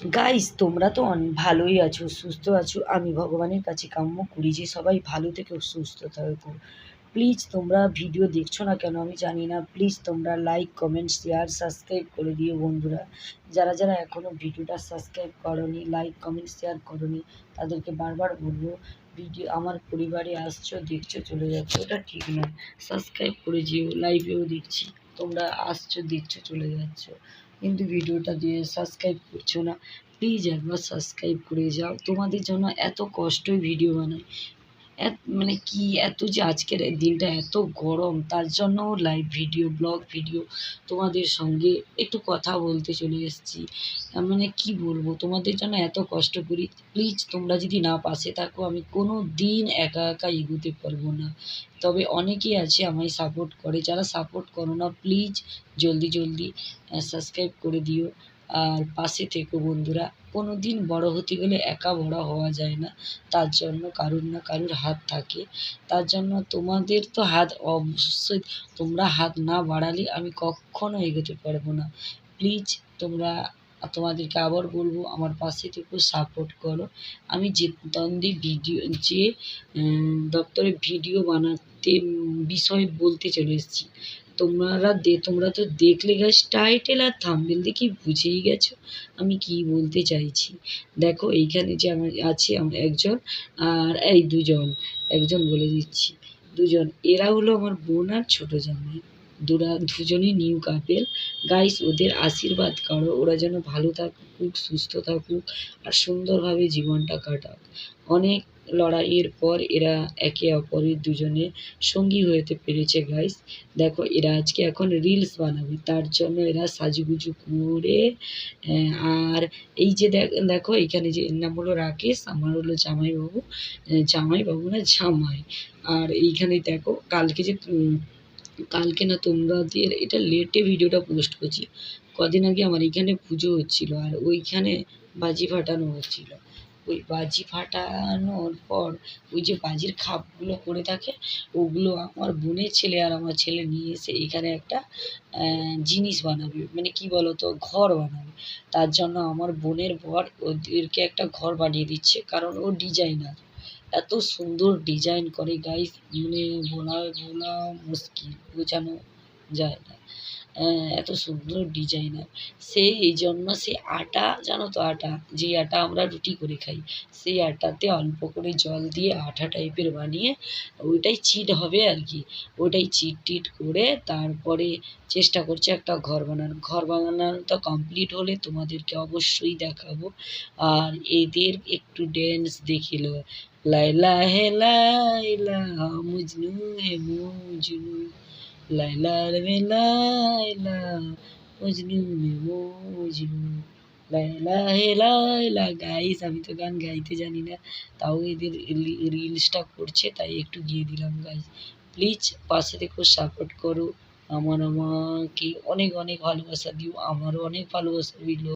Guys তোমরা তো ভালোই আছো, সুস্থ আছো। আমি ভগবানের কাছে কাম্য করি যে, সবাই ভালো থেকো সুস্থ থাকো প্লিজ তোমরা ভিডিও দেখছ না কেন? আমি জানি না। প্লিজ তোমরা লাইক কমেন্ট শেয়ার সাবস্ক্রাইব করে দিও বন্ধুরা। যারা যারা এখনও ভিডিওটা সাবস্ক্রাইব করনি লাইক কমেন্ট শেয়ার করনি, তাদেরকে বারবার বলব ভিডিও আমার পরিবারে আসছো, দেখছ, চলে যাচ্ছো, ওটা ঠিক নয়। সাবস্ক্রাইব করে যেও লাইভেও দেখছি। তোমরা আসছো, দেখছ, চলে যাচ্ছো। কিন্তু ভিডিওটা দিয়ে সাবস্ক্রাইব করছ না প্লিজ একবার সাবস্ক্রাইব করে যাও। তোমাদের জন্য এত কষ্টই ভিডিও বানাই। মানে কি এত যে আজকের দিনটা এত গরম, তার জন্য লাইভ ভিডিও ব্লগ ভিডিও তোমাদের সঙ্গে একটু কথা বলতে চলে এসেছি। মানে কি বলব, তোমাদের জন্য এত কষ্ট করি। প্লিজ তোমরা যদি না পাশে থাকো, আমি কোনো দিন একা একা এগোতে পারব না। তবে অনেকেই আছে আমায় সাপোর্ট করে। যারা সাপোর্ট করো না প্লিজ জলদি জলদি সাবস্ক্রাইব করে দিও। আর পাশে থেকো বন্ধুরা কোনো দিন বড় হতে গেলে একা বড় হওয়া যায় না। তার জন্য কারুর না কারুর হাত থাকে। তার জন্য তোমাদের তো হাত অবশ্যই, তোমরা হাত না বাড়ালে আমি কখনো এগোতে পারব না। প্লিজ তোমরা তোমাদেরকে আবার বলব, আমার পাশে থেকো, সাপোর্ট করো। আমি যে তন্দি ভিডিও, যে দপ্তরে ভিডিও বানাতে বিষয় বলতে চলে এসেছি তোমরা দে, তোমরা তো দেখলে গাছ টাইটেল আর থামবেল দেখি বুঝেই গেছো আমি কি বলতে চাইছি। দেখো এইখানে যে আমার আছে আমার একজন আর এই দুজন, একজন বলে দিচ্ছি। দুজন, এরা হলো আমার বোন আর ছোটো জামাই। দুরা দুজনই নিউ কাপেল। গাইস ওদের আশীর্বাদ করো। ওরা যেন ভালো থাকুক, সুস্থ থাকুক আর সুন্দরভাবে জীবনটা কাটাক। অনেক লড়াইয়ের পর এরা একে অপরের দুজনে সঙ্গী হতে পেরেছে গাইস দেখো, এরা আজকে এখন রিলস বানাবে। তার জন্য এরা সাজুগুজু করে আর এই যে দেখো এখানে যে এর নাম হলো রাকেশ, আমার হলো জামাইবাবু। জামাইবাবু না, জামাই। আর এইখানে দেখো, কালকে যে কালকে না তোমাদের এটা লেটে ভিডিওটা পোস্ট করছি। কদিন আগে আমার এইখানে পুজো হচ্ছিল আর ওইখানে বাজি ফাটানো হচ্ছিল। ওই বাজি ফাটানোর পর ওই যে বাজির খাপগুলো পড়ে থাকে, ওগুলো আমার বোনের ছেলে আর আমার ছেলে নিয়ে এসে এখানে একটা জিনিস বানাবে। মানে কি বলো তো ঘর বানাবে। তার জন্য আমার বোনের বর ওদেরকে একটা ঘর বানিয়ে দিচ্ছে, কারণ ও ডিজাইনার এত সুন্দর ডিজাইন করে গাইস মানে বলা বলা মুশকিল। বোঝানো যায় না। এত সুন্দর ডিজাইনার সে এই জন্য সে আটা, জানো তো আটা? যেই আটা আমরা রুটি করে খাই, সেই আটাতে অল্প করে জল দিয়ে আঠা টাইপের বানিয়ে ওইটাই চিট হবে আর কি। ওইটাই চিট টিট করে তারপরে চেষ্টা করছে একটা ঘর বানানোর। ঘর বানানোটা কমপ্লিট হলে তোমাদেরকে অবশ্যই দেখাবো। আর এদের একটু ড্যান্স দেখিল। লাইলা হে লাইলা, মজনু হে মজনু। লাইলা রে লাইলা মজনু রে মজনু লাইলা হে লাইলা গাইস আমি তো গান গাইতে জানি না, তাও এদের রিলসটা করছে, তাই একটু গিয়ে দিলাম গাইস প্লিজ পাশে দেখো সাপোর্ট করো, আমার, আমাকে অনেক অনেক ভালোবাসা দিও, আমারও অনেক ভালোবাসা দিল